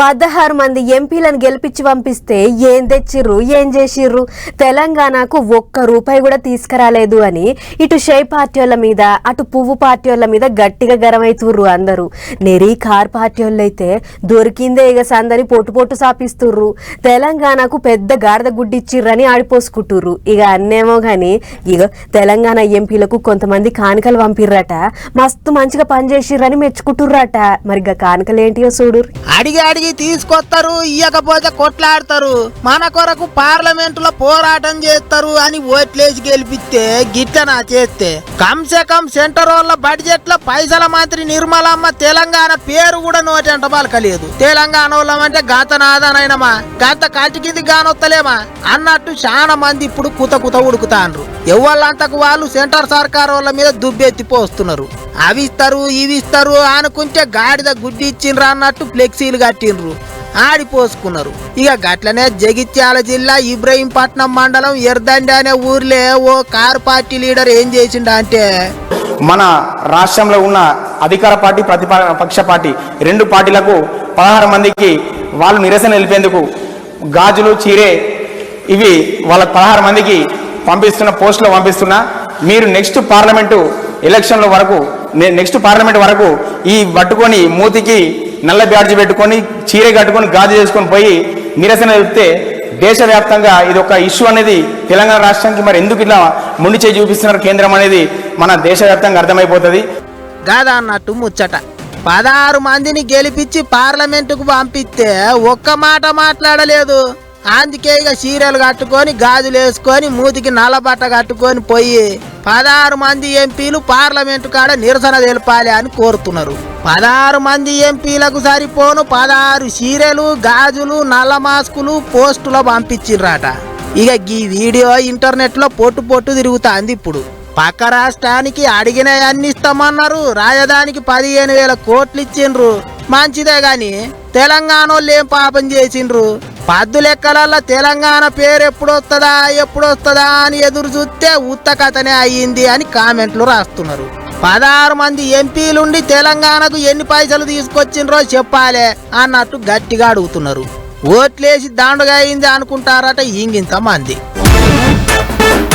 పదహారు మంది ఎంపీలను గెలిపించి పంపిస్తే ఏం తెచ్చిర్రు ఏం చేసిర్రు? తెలంగాణకు ఒక్క రూపాయి కూడా తీసుకురాలేదు అని ఇటు షై పార్టీ వాళ్ళ మీద అటు పువ్వు పార్టీ వాళ్ళ మీద గట్టిగా గరమైతుర్రు అందరూ. నెరీ కార్ పార్టీ వాళ్ళు అయితే దొరికిందే ఇక సందని పొట్టు పొట్టు సాపిస్తుర్రు. తెలంగాణకు పెద్ద గాడిద గుడ్డిచ్చిర్రని ఆడిపోసుకుంటుర్రు. ఇక అన్నేమో కానీ ఇక తెలంగాణ ఎంపీలకు కొంతమంది కానుకలు పంపిర్రట. మస్తు మంచిగా పనిచేసిర్రని మెచ్చుకుంటుర్రట. మరి ఇక కానుకలు ఏంటియో చూడు అడిగి అడిగి తీసుకొస్తారు ఇయ్యకపోతే కొట్లాడతారు. మన కొరకు పార్లమెంట్లో పోరాటం చేస్తారు అని ఓట్లేసి గెలిపిస్తే గిట్లనా చేస్తే కమ్సే కమ్ సెంటర్ వాళ్ళ బడ్జెట్లో పైసల మంత్రి నిర్మలమ్మ తెలంగాణ పేరు కూడా నోటంట పలకలేదు. తెలంగాణ వాళ్ళమంటే గత నాదనైనమా గత కంటి కింది గానొత్తలేమా? అన్నట్టు చాలా మంది ఇప్పుడు కుత కుత ఉడుకుతాండ్రు ఎవళ్ళంతకు వాళ్ళు సెంటర్ సర్కార్ వాళ్ళ మీద దుబ్బెత్తి పోస్తున్నారు అవి ఇస్తారు ఇవి ఇస్తారు అనుకుంటే గాడిద గుడ్డి ఇచ్చిండ్రు అన్నట్టు ఫ్లెక్సీలు కట్టిండ్రు. ఆడిపోసుకున్నారు ఇక గట్లనే జగిత్యాల జిల్లా ఇబ్రహీంపట్నం మండలం ఎర్దండి అనే ఊర్లే ఓ కార్ పార్టీ లీడర్ ఏం చేసిండ అంటే మన రాష్ట్రంలో ఉన్న అధికార పార్టీ ప్రతిపక్ష పార్టీ రెండు పార్టీలకు పదహారు మందికి వాళ్ళు నిరసన నిలిపేందుకు గాజులు చీరే ఇవి వాళ్ళ పదహారు మందికి పంపిస్తున్న పోస్టులో పంపిస్తున్నా మీరు నెక్స్ట్ పార్లమెంటు ఎలక్షన్ల వరకు నెక్స్ట్ పార్లమెంట్ వరకు ఈ పట్టుకొని మూతికి నల్ల బ్యాడ్జి పెట్టుకొని చీర కట్టుకొని గాజు చేసుకొని పోయి నిరసన చెప్తే దేశవ్యాప్తంగా ఇది ఒక ఇష్యూ అనేది తెలంగాణ రాష్ట్రానికి మరి ఎందుకు ఇట్లా ముండి చేయి చూపిస్తున్నారు కేంద్రం అనేది మన దేశవ్యాప్తంగా అర్థమైపోతుంది. గాదా అన్నట్టు ముచ్చట. పదహారు మందిని గెలిపించి పార్లమెంటుకు పంపిస్తే ఒక్క మాట మాట్లాడలేదు. అందుకే ఇక చీరలు కట్టుకొని గాజులు వేసుకొని మూతికి నల్లబట్ట కట్టుకొని పోయి పదహారు మంది ఎంపీలు పార్లమెంటు కాడ నిరసన తెలపాలి అని కోరుతున్నారు. పదహారు మంది ఎంపీలకు సరిపోను పదహారు చీరలు గాజులు నల్ల మాస్కులు పోస్టులో పంపించిర్రట. ఇక ఈ వీడియో ఇంటర్నెట్లో పొట్టు పొట్టు తిరుగుతుంది ఇప్పుడు. పక్క రాష్ట్రానికి అడిగిన అన్ని ఇస్తామన్నారు. రాజధానికి పదిహేను వేల కోట్లు ఇచ్చిండ్రు. మంచిదే గాని తెలంగాణ వాళ్ళు ఏం పాపం చేసిండ్రు? పద్దు లెక్కలల్లో తెలంగాణ పేరు ఎప్పుడొస్తుందా ఎప్పుడొస్తుందా అని ఎదురు చూస్తే ఉత్త కథనే అయ్యింది అని కామెంట్లు రాస్తున్నారు. పదహారు మంది ఎంపీలుండి తెలంగాణకు ఎన్ని పైసలు తీసుకొచ్చిండ్రో చెప్పాలే అన్నట్టు గట్టిగా అడుగుతున్నారు. ఓట్లేసి దాండుగా అయింది అనుకుంటారట ఇంగింత మంది.